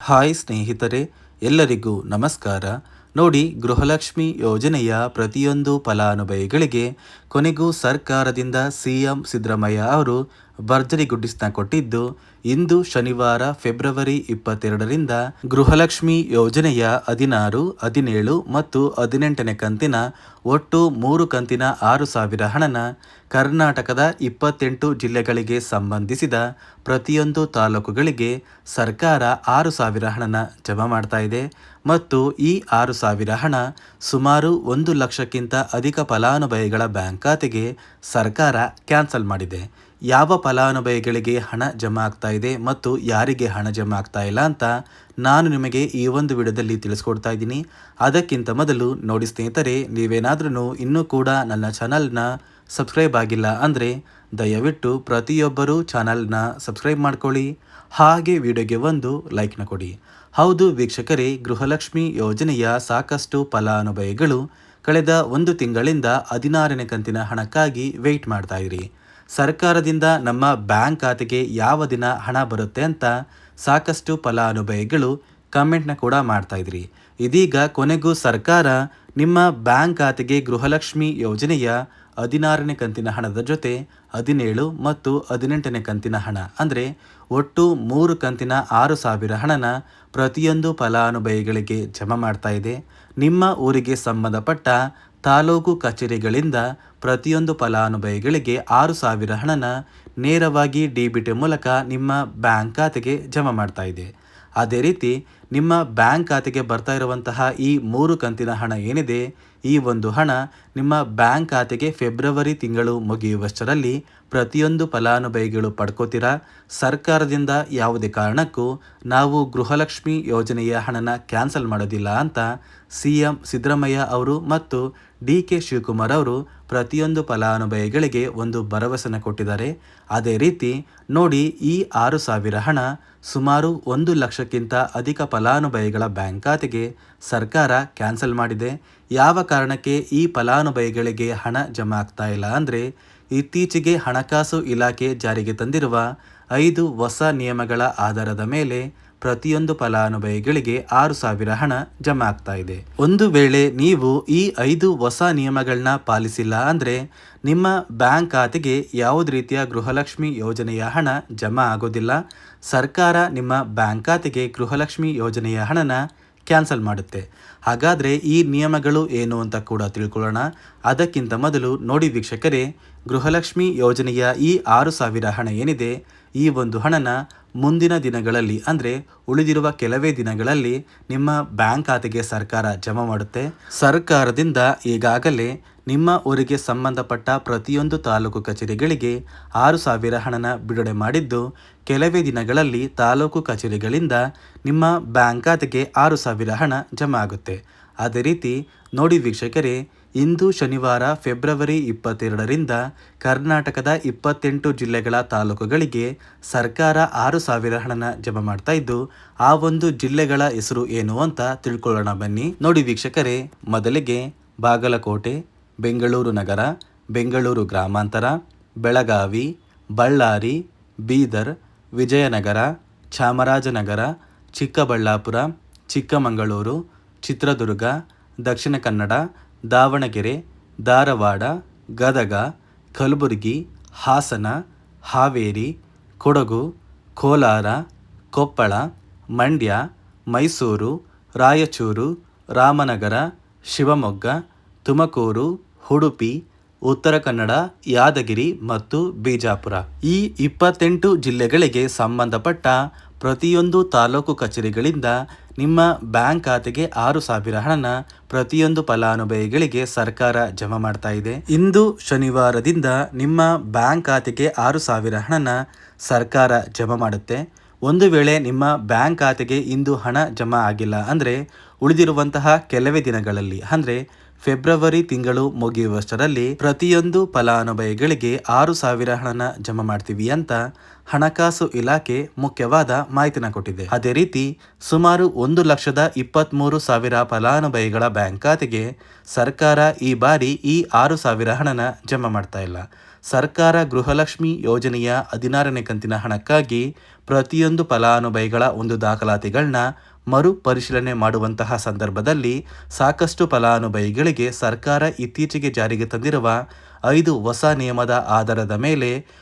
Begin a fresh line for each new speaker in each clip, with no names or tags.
Hi ಸ್ನೇಹಿತರೆ ಎಲ್ಲರಿಗೂ ನಮಸ್ಕಾರ. ನೋಡಿ ಗೃಹಲಕ್ಷ್ಮಿ ಯೋಜನೆಯ ಪ್ರತಿಯೊಂದು ಫಲಾನುಭವಿಗಳಿಗೆ ಕೊನೆಗೂ ಸರ್ಕಾರದಿಂದ ಸಿಎಂ ಸಿದ್ದರಾಮಯ್ಯ ಅವರು ಭರ್ಜರಿ ಗುಡ್ಡಿಸ್ನ ಕೊಟ್ಟಿದ್ದು ಇಂದು ಶನಿವಾರ ಫೆಬ್ರವರಿ ಇಪ್ಪತ್ತೆರಡರಿಂದ ಗೃಹಲಕ್ಷ್ಮಿ ಯೋಜನೆಯ ಹದಿನಾರು, ಹದಿನೇಳು ಮತ್ತು ಹದಿನೆಂಟನೇ ಕಂತಿನ ಒಟ್ಟು ಮೂರು ಕಂತಿನ ಆರು ಸಾವಿರ ಹಣನ ಕರ್ನಾಟಕದ ಇಪ್ಪತ್ತೆಂಟು ಜಿಲ್ಲೆಗಳಿಗೆ ಸಂಬಂಧಿಸಿದ ಪ್ರತಿಯೊಂದು ತಾಲೂಕುಗಳಿಗೆ ಸರ್ಕಾರ ಆರು ಸಾವಿರ ಹಣನ ಜಮಾ ಮಾಡ್ತಾ ಇದೆ ಮತ್ತು ಈ ಆರು ಸಾವಿರ ಹಣ ಸುಮಾರು ಒಂದು ಲಕ್ಷಕ್ಕಿಂತ ಅಧಿಕ ಫಲಾನುಭವಿಗಳ ಬ್ಯಾಂಕ್ ಖಾತೆಗೆ ಸರ್ಕಾರ ಕ್ಯಾನ್ಸಲ್ ಮಾಡಿದೆ. ಯಾವ ಫಲಾನುಭವಿಗಳಿಗೆ ಹಣ ಜಮಾ ಆಗ್ತಾ ಇದೆ ಮತ್ತು ಯಾರಿಗೆ ಹಣ ಜಮಾ ಆಗ್ತಾ ಇಲ್ಲ ಅಂತ ನಾನು ನಿಮಗೆ ಈ ಒಂದು ವಿಡಿಯೋದಲ್ಲಿ ತಿಳಿಸ್ಕೊಡ್ತಾ ಇದ್ದೀನಿ. ಅದಕ್ಕಿಂತ ಮೊದಲು ನೋಡಿ ಸ್ನೇಹಿತರೆ ನೀವೇನಾದ್ರೂ ಇನ್ನೂ ಕೂಡ ನನ್ನ ಚಾನಲ್ನ ಸಬ್ಸ್ಕ್ರೈಬ್ ಆಗಿಲ್ಲ ಅಂದರೆ ದಯವಿಟ್ಟು ಪ್ರತಿಯೊಬ್ಬರೂ ಚಾನಲ್ನ ಸಬ್ಸ್ಕ್ರೈಬ್ ಮಾಡ್ಕೊಳ್ಳಿ. ಹಾಗೆ ವಿಡಿಯೋಗೆ ಒಂದು ಲೈಕ್ನ ಕೊಡಿ. ಹೌದು ವೀಕ್ಷಕರೇ, ಗೃಹಲಕ್ಷ್ಮಿ ಯೋಜನೆಯ ಸಾಕಷ್ಟು ಫಲಾನುಭವಿಗಳು ಕಳೆದ ಒಂದು ತಿಂಗಳಿಂದ ಹದಿನಾರನೇ ಕಂತಿನ ಹಣಕ್ಕಾಗಿ ವೆಯ್ಟ್ ಮಾಡ್ತಾ ಇರಿ ಸರ್ಕಾರದಿಂದ ನಮ್ಮ ಬ್ಯಾಂಕ್ ಖಾತೆಗೆ ಯಾವ ದಿನ ಹಣ ಬರುತ್ತೆ ಅಂತ ಸಾಕಷ್ಟು ಫಲಾನುಭವಿಗಳು ಕಮೆಂಟ್ನ ಕೂಡ ಮಾಡ್ತಾ ಇದ್ರಿ. ಇದೀಗ ಕೊನೆಗೂ ಸರ್ಕಾರ ನಿಮ್ಮ ಬ್ಯಾಂಕ್ ಖಾತೆಗೆ ಗೃಹಲಕ್ಷ್ಮಿ ಯೋಜನೆಯ ಹದಿನಾರನೇ ಕಂತಿನ ಹಣದ ಜೊತೆ ಹದಿನೇಳು ಮತ್ತು ಹದಿನೆಂಟನೇ ಕಂತಿನ ಹಣ, ಅಂದರೆ ಒಟ್ಟು ಮೂರು ಕಂತಿನ ಆರು ಸಾವಿರ ಹಣನ ಪ್ರತಿಯೊಂದು ಫಲಾನುಭವಿಗಳಿಗೆ ಜಮಾ ಮಾಡ್ತಾ ಇದೆ. ನಿಮ್ಮ ಊರಿಗೆ ಸಂಬಂಧಪಟ್ಟ ತಾಲೂಕು ಕಚೇರಿಗಳಿಂದ ಪ್ರತಿಯೊಂದು ಫಲಾನುಭವಿಗಳಿಗೆ ಆರು ಸಾವಿರ ಹಣನ ನೇರವಾಗಿ ಡಿ ಬಿ ಟಿ ಮೂಲಕ ನಿಮ್ಮ ಬ್ಯಾಂಕ್ ಖಾತೆಗೆ ಜಮಾ ಮಾಡ್ತಾ ಇದೆ. ಅದೇ ರೀತಿ ನಿಮ್ಮ ಬ್ಯಾಂಕ್ ಖಾತೆಗೆ ಬರ್ತಾ ಇರುವಂತಹ ಈ ಮೂರು ಕಂತಿನ ಹಣ ಏನಿದೆ? ಈ ಒಂದು ಹಣ ನಿಮ್ಮ ಬ್ಯಾಂಕ್ ಖಾತೆಗೆ ಫೆಬ್ರವರಿ ತಿಂಗಳು ಮುಗಿಯುವಷ್ಟರಲ್ಲಿ ಪ್ರತಿಯೊಂದು ಫಲಾನುಭವಿಗಳು ಪಡ್ಕೋತೀರಾ? ಸರ್ಕಾರದಿಂದ ಯಾವುದೇ ಕಾರಣಕ್ಕೂ ನಾವು ಗೃಹಲಕ್ಷ್ಮಿ ಯೋಜನೆಯ ಹಣನ ಕ್ಯಾನ್ಸಲ್ ಮಾಡೋದಿಲ್ಲ ಅಂತ ಸಿ ಎಂ ಸಿದ್ದರಾಮಯ್ಯ ಅವರು ಮತ್ತು ಡಿ ಕೆ ಶಿವಕುಮಾರ್ ಅವರು ಪ್ರತಿಯೊಂದು ಫಲಾನುಭವಿಗಳಿಗೆ ಒಂದು ಭರವಸೆನ ಕೊಟ್ಟಿದ್ದಾರೆ. ಅದೇ ರೀತಿ ನೋಡಿ ಈ ಆರು ಸಾವಿರ ಹಣ ಸುಮಾರು ಒಂದು ಲಕ್ಷಕ್ಕಿಂತ ಅಧಿಕ ಫಲಾನುಭವಿಗಳ ಬ್ಯಾಂಕ್ ಖಾತೆಗೆ ಸರ್ಕಾರ ಕ್ಯಾನ್ಸಲ್ ಮಾಡಿದೆ. ಯಾವ ಕಾರಣಕ್ಕೆ ಈ ಫಲಾನುಭವಿಗಳಿಗೆ ಹಣ ಜಮಾ ಆಗ್ತಾ ಇಲ್ಲ ಅಂದರೆ ಇತ್ತೀಚೆಗೆ ಹಣಕಾಸು ಇಲಾಖೆ ಜಾರಿಗೆ ತಂದಿರುವ ಐದು ಹೊಸ ನಿಯಮಗಳ ಆಧಾರದ ಮೇಲೆ ಪ್ರತಿಯೊಂದು ಫಲಾನುಭವಿಗಳಿಗೆ ಆರು ಸಾವಿರ ಹಣ ಜಮಾ ಆಗ್ತಾ ಇದೆ. ಒಂದು ವೇಳೆ ನೀವು ಈ ಐದು ಹೊಸ ನಿಯಮಗಳನ್ನ ಪಾಲಿಸಿಲ್ಲ ಅಂದರೆ ನಿಮ್ಮ ಬ್ಯಾಂಕ್ ಖಾತೆಗೆ ಯಾವುದೇ ರೀತಿಯ ಗೃಹಲಕ್ಷ್ಮಿ ಯೋಜನೆಯ ಹಣ ಜಮಾ ಆಗೋದಿಲ್ಲ. ಸರ್ಕಾರ ನಿಮ್ಮ ಬ್ಯಾಂಕ್ ಖಾತೆಗೆ ಗೃಹಲಕ್ಷ್ಮಿ ಯೋಜನೆಯ ಹಣನ ಕ್ಯಾನ್ಸಲ್ ಮಾಡುತ್ತೆ. ಹಾಗಾದರೆ ಈ ನಿಯಮಗಳು ಏನು ಅಂತ ಕೂಡ ತಿಳ್ಕೊಳ್ಳೋಣ. ಅದಕ್ಕಿಂತ ಮೊದಲು ನೋಡಿ ವೀಕ್ಷಕರೇ, ಗೃಹಲಕ್ಷ್ಮಿ ಯೋಜನೆಯ ಈ ಆರು ಸಾವಿರ ಹಣ ಏನಿದೆ? ಈ ಒಂದು ಹಣನ ಮುಂದಿನ ದಿನಗಳಲ್ಲಿ, ಅಂದರೆ ಉಳಿದಿರುವ ಕೆಲವೇ ದಿನಗಳಲ್ಲಿ ನಿಮ್ಮ ಬ್ಯಾಂಕ್ ಖಾತೆಗೆ ಸರ್ಕಾರ ಜಮಾ ಮಾಡುತ್ತೆ. ಸರ್ಕಾರದಿಂದ ಈಗಾಗಲೇ ನಿಮ್ಮ ಊರಿಗೆ ಸಂಬಂಧಪಟ್ಟ ಪ್ರತಿಯೊಂದು ತಾಲೂಕು ಕಚೇರಿಗಳಿಗೆ ಆರು ಸಾವಿರ ಹಣನ ಬಿಡುಗಡೆ ಮಾಡಿದ್ದು, ಕೆಲವೇ ದಿನಗಳಲ್ಲಿ ತಾಲೂಕು ಕಚೇರಿಗಳಿಂದ ನಿಮ್ಮ ಬ್ಯಾಂಕ್ ಖಾತೆಗೆ ಆರು ಸಾವಿರ ಹಣ ಜಮಾ ಆಗುತ್ತೆ. ಅದೇ ರೀತಿ, ನೋಡಿ ವೀಕ್ಷಕರೇ ಇಂದು ಶನಿವಾರ ಫೆಬ್ರವರಿ ಇಪ್ಪತ್ತೆರಡರಿಂದ ಕರ್ನಾಟಕದ ಇಪ್ಪತ್ತೆಂಟು ಜಿಲ್ಲೆಗಳ ತಾಲೂಕುಗಳಿಗೆ ಸರ್ಕಾರ ಆರು ಸಾವಿರ ಹಣನ ಜಮಾ ಮಾಡ್ತಾ ಇದ್ದು, ಆ ಒಂದು ಜಿಲ್ಲೆಗಳ ಹೆಸರು ಏನು ಅಂತ ತಿಳ್ಕೊಳ್ಳೋಣ ಬನ್ನಿ. ನೋಡಿ ವೀಕ್ಷಕರೇ, ಮೊದಲಿಗೆ ಬಾಗಲಕೋಟೆ, ಬೆಂಗಳೂರು ನಗರ, ಬೆಂಗಳೂರು ಗ್ರಾಮಾಂತರ, ಬೆಳಗಾವಿ, ಬಳ್ಳಾರಿ, ಬೀದರ್, ವಿಜಯನಗರ, ಚಾಮರಾಜನಗರ, ಚಿಕ್ಕಬಳ್ಳಾಪುರ, ಚಿಕ್ಕಮಗಳೂರು, ಚಿತ್ರದುರ್ಗ, ದಕ್ಷಿಣ ಕನ್ನಡ ದಾವಣಗೆರೆ, ಧಾರವಾಡ, ಗದಗ, ಕಲಬುರಗಿ, ಹಾಸನ, ಹಾವೇರಿ, ಕೊಡಗು, ಕೋಲಾರ, ಕೊಪ್ಪಳ, ಮಂಡ್ಯ, ಮೈಸೂರು, ರಾಯಚೂರು, ರಾಮನಗರ, ಶಿವಮೊಗ್ಗ, ತುಮಕೂರು, ಉಡುಪಿ, ಉತ್ತರ ಕನ್ನಡ, ಯಾದಗಿರಿ ಮತ್ತು ಬಿಜಾಪುರ. ಈ ಇಪ್ಪತ್ತೆಂಟು ಜಿಲ್ಲೆಗಳಿಗೆ ಸಂಬಂಧಪಟ್ಟ ಪ್ರತಿಯೊಂದು ತಾಲೂಕು ಕಚೇರಿಗಳಿಂದ ನಿಮ್ಮ ಬ್ಯಾಂಕ್ ಖಾತೆಗೆ ಆರು ಸಾವಿರ ಹಣನ ಪ್ರತಿಯೊಂದು ಫಲಾನುಭವಿಗಳಿಗೆ ಸರ್ಕಾರ ಜಮಾ ಮಾಡ್ತಾ ಇದೆ. ಇಂದು ಶನಿವಾರದಿಂದ ನಿಮ್ಮ ಬ್ಯಾಂಕ್ ಖಾತೆಗೆ ಆರು ಸಾವಿರ ಹಣನ ಸರ್ಕಾರ ಜಮಾ ಮಾಡುತ್ತೆ. ಒಂದು ವೇಳೆ ನಿಮ್ಮ ಬ್ಯಾಂಕ್ ಖಾತೆಗೆ ಇಂದು ಹಣ ಜಮಾ ಆಗಿಲ್ಲ ಅಂದರೆ ಉಳಿದಿರುವಂತಹ ಕೆಲವೇ ದಿನಗಳಲ್ಲಿ ಅಂದರೆ ಫೆಬ್ರವರಿ ತಿಂಗಳು ಮುಗಿಯುವಷ್ಟರಲ್ಲಿ ಪ್ರತಿಯೊಂದು ಫಲಾನುಭವಿಗಳಿಗೆ ಆರು ಸಾವಿರ ಹಣನ ಜಮಾ ಮಾಡ್ತೀವಿ ಅಂತ ಹಣಕಾಸು ಇಲಾಖೆ ಮುಖ್ಯವಾದ ಮಾಹಿತಿನ ಕೊಟ್ಟಿದೆ. ಅದೇ ರೀತಿ ಸುಮಾರು ಒಂದು ಲಕ್ಷದ ಇಪ್ಪತ್ತ್ಮೂರು ಸಾವಿರ ಫಲಾನುಭವಿಗಳ ಬ್ಯಾಂಕ್ ಖಾತೆಗೆ ಸರ್ಕಾರ ಈ ಬಾರಿ ಈ ಆರು ಸಾವಿರ ಹಣನ ಜಮಾ ಮಾಡ್ತಾ ಇಲ್ಲ. ಸರ್ಕಾರ ಗೃಹಲಕ್ಷ್ಮಿ ಯೋಜನೆಯ ಹದಿನಾರನೇ ಕಂತಿನ ಹಣಕ್ಕಾಗಿ ಪ್ರತಿಯೊಂದು ಫಲಾನುಭವಿಗಳ ಒಂದು ದಾಖಲಾತಿಗಳನ್ನ ಮರು ಪರಿಶೀಲನೆ ಮಾಡುವಂತಹ ಸಂದರ್ಭದಲ್ಲಿ ಸಾಕಷ್ಟು ಫಲಾನುಭವಿಗಳಿಗೆ ಸರ್ಕಾರ ಇತ್ತೀಚೆಗೆ ಜಾರಿಗೆ ತಂದಿರುವ ಐದು ಹೊಸ ನಿಯಮದ ಆಧಾರದ ಮೇಲೆ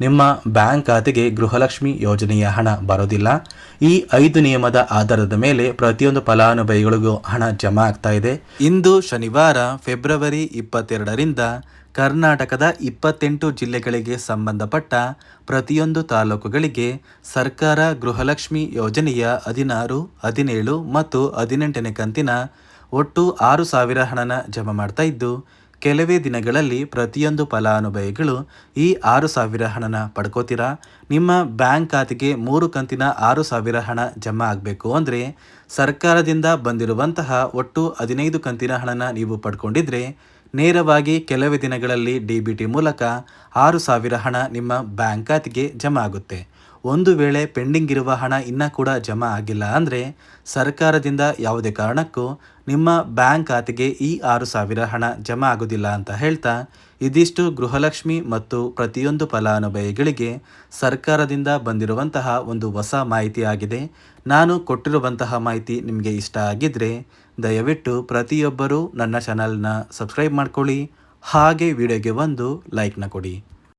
ನಿಮ್ಮ ಬ್ಯಾಂಕ್ ಖಾತೆಗೆ ಗೃಹಲಕ್ಷ್ಮಿ ಯೋಜನೆಯ ಹಣ ಬರೋದಿಲ್ಲ. ಈ ಐದು ನಿಯಮದ ಆಧಾರದ ಮೇಲೆ ಪ್ರತಿಯೊಂದು ಫಲಾನುಭವಿಗಳಿಗೂ ಹಣ ಜಮಾ ಆಗ್ತಾ ಇದೆ. ಇಂದು ಶನಿವಾರ, ಫೆಬ್ರವರಿ ಇಪ್ಪತ್ತೆರಡರಿಂದ ಕರ್ನಾಟಕದ ಇಪ್ಪತ್ತೆಂಟು ಜಿಲ್ಲೆಗಳಿಗೆ ಸಂಬಂಧಪಟ್ಟ ಪ್ರತಿಯೊಂದು ತಾಲೂಕುಗಳಿಗೆ ಸರ್ಕಾರ ಗೃಹಲಕ್ಷ್ಮಿ ಯೋಜನೆಯ ಹದಿನಾರು, ಹದಿನೇಳು ಮತ್ತು ಹದಿನೆಂಟನೇ ಕಂತಿನ ಒಟ್ಟು ಆರು ಸಾವಿರ ಹಣನ ಜಮಾ ಮಾಡ್ತಾ ಇದ್ದು ಕೆಲವೇ ದಿನಗಳಲ್ಲಿ ಪ್ರತಿಯೊಂದು ಫಲಾನುಭವಿಗಳು ಈ ಆರು ಸಾವಿರ ಹಣನ ಪಡ್ಕೋತೀರಾ? ನಿಮ್ಮ ಬ್ಯಾಂಕ್ ಖಾತೆಗೆ ಮೂರು ಕಂತಿನ ಆರು ಸಾವಿರ ಹಣ ಜಮಾ ಆಗಬೇಕು ಅಂದರೆ ಸರ್ಕಾರದಿಂದ ಬಂದಿರುವಂತಹ ಒಟ್ಟು ಹದಿನೈದು ಕಂತಿನ ಹಣನ ನೀವು ಪಡ್ಕೊಂಡಿದ್ರೆ ನೇರವಾಗಿ ಕೆಲವೇ ದಿನಗಳಲ್ಲಿ ಡಿ ಬಿ ಟಿ ಮೂಲಕ ಆರು ಸಾವಿರ ಹಣ ನಿಮ್ಮ ಬ್ಯಾಂಕ್ ಖಾತೆಗೆ ಜಮಾ ಆಗುತ್ತೆ. ಒಂದು ವೇಳೆ ಪೆಂಡಿಂಗ್ ಇರುವ ಹಣ ಇನ್ನೂ ಕೂಡ ಜಮಾ ಆಗಿಲ್ಲ ಅಂದರೆ ಸರ್ಕಾರದಿಂದ ಯಾವುದೇ ಕಾರಣಕ್ಕೂ ನಿಮ್ಮ ಬ್ಯಾಂಕ್ ಖಾತೆಗೆ ಈ ಆರು ಸಾವಿರ ಹಣ ಜಮಾ ಆಗೋದಿಲ್ಲ ಅಂತ ಹೇಳ್ತಾ, ಇದಿಷ್ಟು ಗೃಹಲಕ್ಷ್ಮಿ ಮತ್ತು ಪ್ರತಿಯೊಂದು ಫಲಾನುಭವಿಗಳಿಗೆ ಸರ್ಕಾರದಿಂದ ಬಂದಿರುವಂತಹ ಒಂದು ಹೊಸ ಮಾಹಿತಿಯಾಗಿದೆ ನಾನು ಕೊಟ್ಟಿರುವಂತಹ ಮಾಹಿತಿ ನಿಮಗೆ ಇಷ್ಟ ಆಗಿದ್ದರೆ ದಯವಿಟ್ಟು ಪ್ರತಿಯೊಬ್ಬರೂ ನನ್ನ ಚಾನಲ್ನ ಸಬ್ಸ್ಕ್ರೈಬ್ ಮಾಡ್ಕೊಳ್ಳಿ. ಹಾಗೆ ವಿಡಿಯೋಗೆ ಒಂದು ಲೈಕ್ನ ಕೊಡಿ.